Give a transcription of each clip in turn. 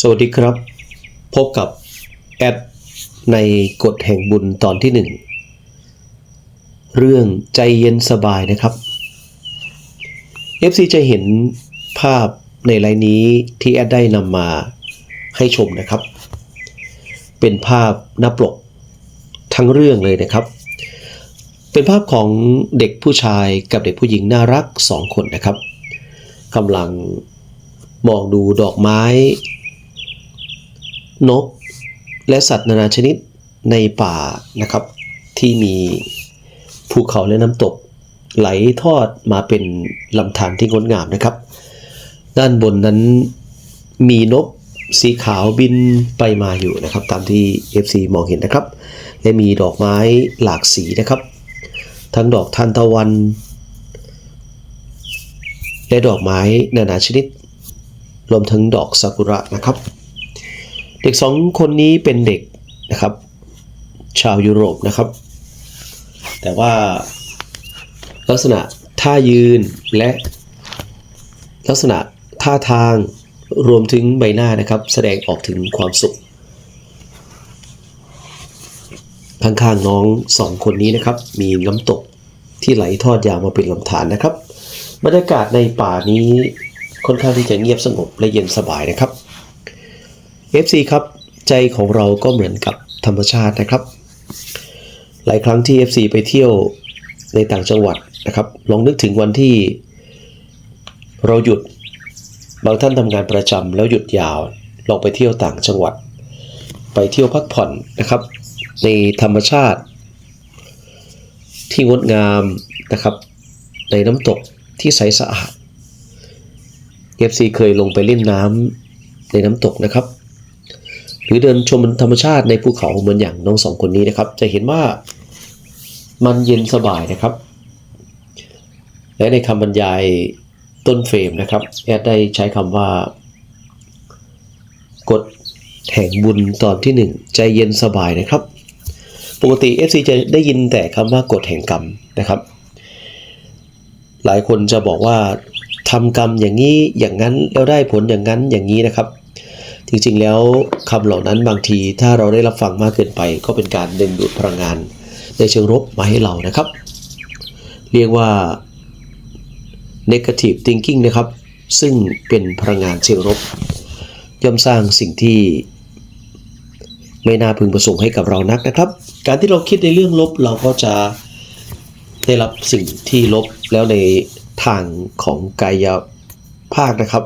สวัสดีครับ พบกับแอดในกฎแห่งบุญตอนที่หนึ่งเรื่องใจเย็นสบายนะครับ FC จะเห็นภาพในไลน์นี้ที่แอดได้นำมาให้ชมนะครับ เป็นภาพหน้าปกทั้งเรื่องเลยนะครับ เป็นภาพของเด็กผู้ชายกับเด็กผู้หญิงน่ารักสองคนนะครับกำลังมองดูดอกไม้ นก และสัตว์นานาชนิดในป่านะครับ ที่มีภูเขาและน้ำตก ไหลทอดมาเป็นลำธารที่งดงามนะครับ ด้านบนนั้นมีนกสีขาวบินไปมาอยู่นะครับ ตามที่ FC มองเห็นนะครับ และมีดอกไม้หลากสีนะครับ ทั้งดอกทานตะวัน และดอกไม้นานาชนิด รวมทั้งดอกซากุระนะครับ เด็กสองคนนี้เป็นเด็กนะครับ ชาวยุโรปนะครับ แต่ว่าลักษณะท่ายืนและลักษณะท่าทางรวมถึงใบหน้านะครับ แสดงออกถึงความสุข ข้างๆน้องสองคนนี้นะครับ มีน้ำตกที่ไหลทอดยาวมาเป็นลำธารนะครับ บรรยากาศในป่านี้ค่อนข้างที่จะเงียบสงบและเย็นสบายนะครับ FC ครับ ใจของเราก็เหมือนกับธรรมชาตินะครับ หลายครั้งที่ FC ไปเที่ยวในต่างจังหวัดนะครับ ลองนึกถึงวันที่เราหยุด บางท่านทำงานประจำแล้วหยุดยาว ลองไปเที่ยวต่างจังหวัด ไปเที่ยวพักผ่อนนะครับ ในธรรมชาติ ที่งดงามนะครับ ในน้ำตกที่ใสสะอาด FC เคยลงไปเล่นน้ำในน้ำตกนะครับ หรือเดินชมธรรมชาติในภูเขาเหมือนอย่างน้องสองคนนี้นะครับ จะเห็นว่ามันเย็นสบายนะครับ และในคำบรรยายต้นเฟรมนะครับ แอดได้ใช้คำว่ากฎแห่งบุญตอนที่หนึ่งใจเย็นสบายนะครับ ปกติ FC จะได้ยินแต่คำว่ากฎแห่งกรรมนะครับ หลายคนจะบอกว่าทำกรรมอย่างนี้อย่างนั้นแล้วได้ผลอย่างนั้นอย่างนี้นะครับ จริงๆ แล้วคำเหล่านั้นบางทีถ้าเราได้รับฟังมากเกินไป ก็เป็นการดึงดูดพลังงานในเชิงลบมาให้เรานะครับ เรียกว่า negative thinking นะครับ ซึ่งเป็นพลังงานเชิงลบย่อมสร้างสิ่งที่ไม่น่าพึงประสงค์ให้กับเรานักนะครับ การที่เราคิดในเรื่องลบเราก็จะได้รับสิ่งที่ลบแล้วในทางของกายภาคนะครับ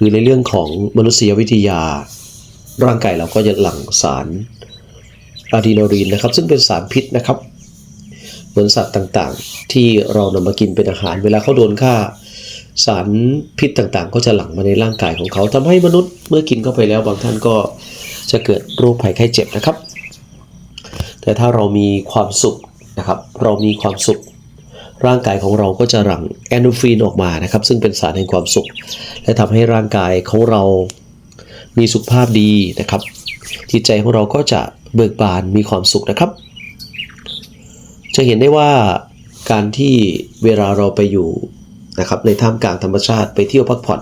หรือในเรื่องของมนุษยวิทยา ร่างกายเราก็จะหลั่งสารอะดรีนาลีนนะครับ ซึ่งเป็นสารพิษนะครับเหมือนสัตว์ต่างๆ ที่เรานำมากินเป็นอาหาร เวลาเขาโดนฆ่า สารพิษต่างๆ ก็จะหลั่งมาในร่างกายของเขาทำให้มนุษย์เมื่อกินเข้าไปแล้วบางท่านก็จะเกิดโรคภัยไข้เจ็บนะครับ แต่ถ้าเรามีความสุขนะครับ เรามีความสุข ร่างกายของเราก็จะหลั่งแอนโดรฟินออกมานะครับ ซึ่งเป็นสารแห่งความสุข และทำให้ร่างกายของเรามีสุขภาพดีนะครับจิตใจของเราก็จะเบิกบานมีความสุขนะครับ จะเห็นได้ว่าการที่เวลาเราไปอยู่นะครับในท่ามกลางธรรมชาติไปเที่ยวพักผ่อน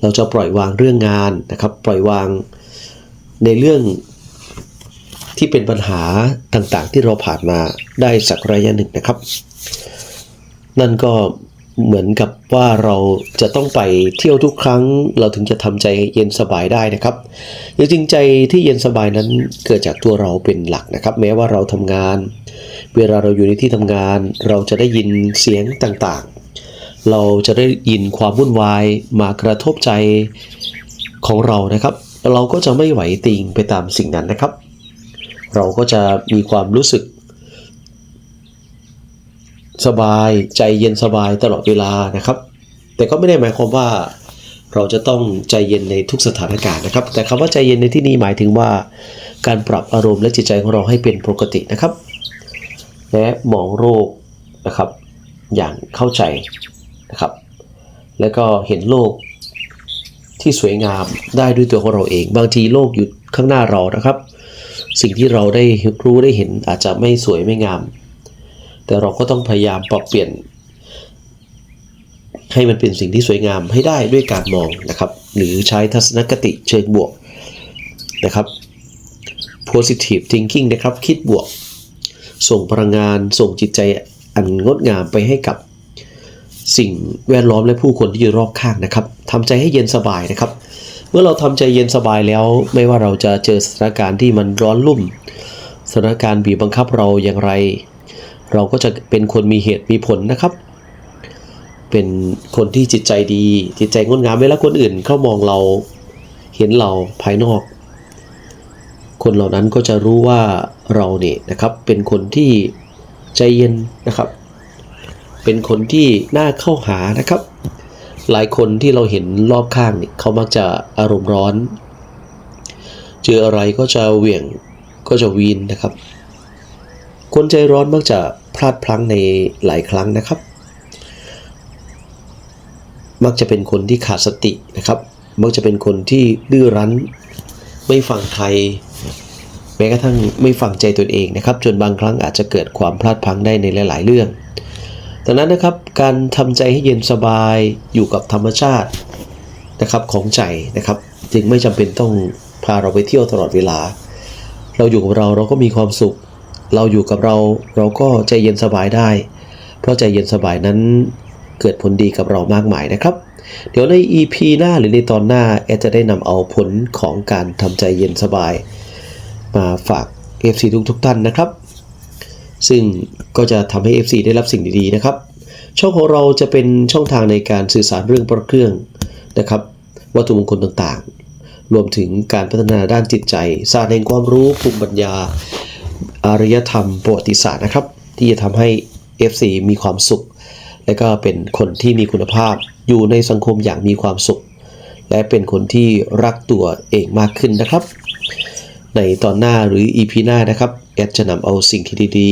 เราจะปล่อยวางเรื่องงานนะครับ ปล่อยวางในเรื่องที่เป็นปัญหาต่างๆ ที่เราผ่านมาได้สักระยะหนึ่งนะครับ นั่นก็เหมือนกับว่าเราจะต้องไปเที่ยวทุกครั้ง เราถึงจะทำใจเย็นสบายได้นะครับจริงใจที่เย็นสบายนั้นเกิดจากตัวเราเป็นหลักนะครับ แม้ว่าเราทำงาน เวลาเราอยู่ในที่ทำงาน เราจะได้ยินเสียงต่างๆ เราจะได้ยินความวุ่นวายมากระทบใจของเรานะครับ เราก็จะไม่ไหวติงไปตามสิ่งนั้นนะครับ เราก็จะมีความรู้สึก สบายใจเย็นสบายตลอดเวลานะครับ แต่ก็ไม่ได้หมายความว่าเราจะต้องใจเย็นในทุกสถานการณ์นะครับ แต่คำว่าใจเย็นในที่นี้หมายถึงว่า การปรับอารมณ์และจิตใจของเราให้เป็นปกตินะครับ และมองโรคนะครับ อย่างเข้าใจนะครับ แล้วก็เห็นโลกที่สวยงามได้ด้วยตัวของเราเอง บางทีโลกอยู่ข้างหน้าเรานะครับ สิ่งที่เราได้รู้ได้เห็นอาจจะไม่สวยไม่งาม แต่เราก็ต้องพยายามปรับเปลี่ยน ให้มันเป็นสิ่งที่สวยงามให้ได้ด้วยการมองนะครับ หรือใช้ทัศนคติเชิงบวกนะครับ positive thinking นะครับ คิดบวก ส่งพลังงาน ส่งจิตใจอันงดงามไปให้กับสิ่งแวดล้อมและผู้คนที่อยู่รอบข้างนะครับทำใจให้เย็นสบายนะครับ เมื่อเราทำใจเย็นสบายแล้ว ไม่ว่าเราจะเจอสถานการณ์ที่มันร้อนรุ่ม สถานการณ์บีบบังคับเราอย่างไร เราก็จะเป็นคนมีเหตุมีผลนะครับ เป็นคนที่จิตใจดี จิตใจงดงามเวลาคนอื่นเข้ามองเราเห็นเราภายนอก คนเหล่านั้นก็จะรู้ว่าเราเนี่ยนะครับ เป็นคนที่ใจเย็นนะครับ เป็นคนที่น่าเข้าหานะครับ หลายคนที่เราเห็นรอบข้างเนี่ยเขามักจะอารมณ์ร้อน เจออะไรก็จะเหวี่ยงก็จะวีนนะครับ คนใจร้อนมักจะพลาดพลั้งในหลายครั้งนะครับ มักจะเป็นคนที่ขาดสตินะครับ มักจะเป็นคนที่ดื้อรั้น ไม่ฟังใคร แม้กระทั่งไม่ฟังใจตนเองนะครับ จนบางครั้งอาจจะเกิดความพลาดพลั้งได้ในหลาย ๆ เรื่องดังนั้นนะครับการทำใจให้เย็นสบายอยู่กับธรรมชาตินะครับของใจนะครับ จึงไม่จำเป็นต้องพาเราไปเที่ยวตลอดเวลา เราอยู่กับเราเราก็มีความสุข เราอยู่กับเราเราก็ใจเย็นสบายได้ เพราะใจเย็นสบายนั้นเกิดผลดีกับเรามากมายนะครับ เดี๋ยวใน EP หน้าหรือในตอนหน้าแอดจะได้นำเอาผลของการทำใจเย็นสบาย มาฝาก FC ทุกทุกท่านนะครับ ซึ่งก็จะทำให้ FC ได้รับสิ่งดีๆนะครับ ช่องของเราจะเป็นช่องทางในการสื่อสารเรื่องพระเครื่องนะครับ วัตถุมงคลต่างๆ รวมถึงการพัฒนาด้านจิตใจศาสตร์แห่งความรู้ภูมิปัญญา อารยธรรมประวัติศาสตร์นะครับ ที่จะทำให้ FC มีความสุข และก็เป็นคนที่มีคุณภาพอยู่ในสังคมอย่างมีความสุข และเป็นคนที่รักตัวเองมากขึ้นนะครับ ในตอนหน้าหรือ EP หน้านะครับแอดจะนำเอาสิ่งที่ดี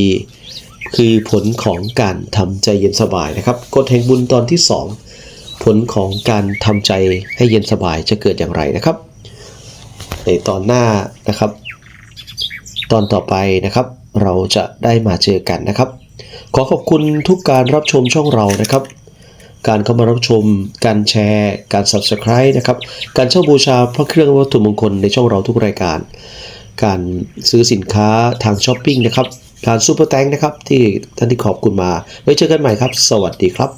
ๆ คือผลของการทำใจเย็นสบายนะครับกฎแห่งบุญตอนที่ 2 ผลของการทำใจให้เย็นสบายจะเกิดอย่างไรนะครับ ในตอนหน้านะครับ ตอนต่อไปนะครับ เราจะได้มาเจอกันนะครับ ขอขอบคุณทุกการรับชมช่องเรานะครับ การเข้ามารับชม การแชร์ การ Subscribe นะครับ การเช่าบูชาพระเครื่องวัตถุมงคลในช่องเราทุกรายการ การซื้อสินค้าทางช้อปปิ้งนะครับ การซูเปอร์แตงนะครับที่ท่านที่ขอบคุณมา ไว้เจอกันใหม่ครับ สวัสดีครับ